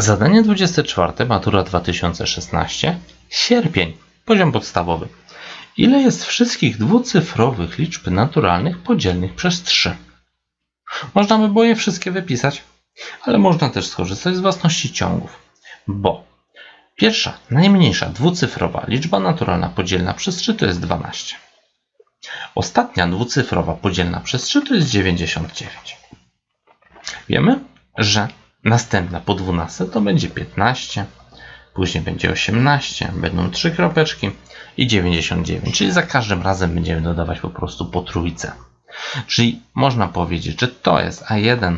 Zadanie 24, matura 2016, sierpień, poziom podstawowy. Ile jest wszystkich dwucyfrowych liczb naturalnych podzielnych przez 3? Można by było je wszystkie wypisać, ale można też skorzystać z własności ciągów, bo pierwsza, najmniejsza dwucyfrowa liczba naturalna podzielna przez 3 to jest 12. Ostatnia dwucyfrowa podzielna przez 3 to jest 99. Wiemy, że następna po 12 to będzie 15, później będzie 18, będą 3 kropeczki i 99, czyli za każdym razem będziemy dodawać po prostu po trójce. Czyli można powiedzieć, że to jest A1,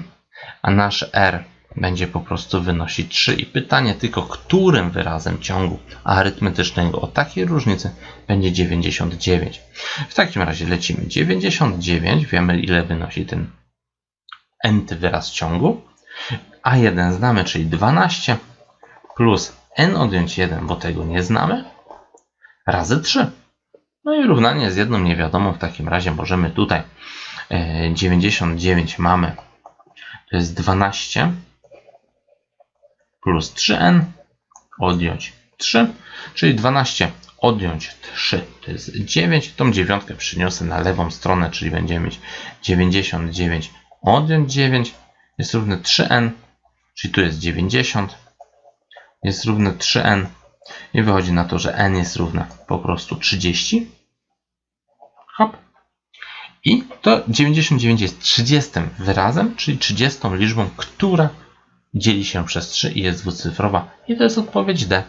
a nasz R będzie po prostu wynosić 3 i pytanie tylko, którym wyrazem ciągu arytmetycznego o takiej różnicy będzie 99. W takim razie lecimy 99, wiemy ile wynosi ten nty wyraz ciągu, a1 znamy, czyli 12 plus n odjąć 1, bo tego nie znamy, razy 3. No i równanie z jedną niewiadomą w takim razie możemy tutaj e, 99 mamy, to jest 12 plus 3n odjąć 3, czyli 12 odjąć 3 to jest 9. Tą dziewiątkę przyniosę na lewą stronę, czyli będziemy mieć 99 odjąć 9 jest równe 3n, czyli tu jest 90, jest równe 3n i wychodzi na to, że n jest równe po prostu 30. Hop. I to 99 jest 30 wyrazem, czyli 30 liczbą, która dzieli się przez 3 i jest dwucyfrowa. I to jest odpowiedź D.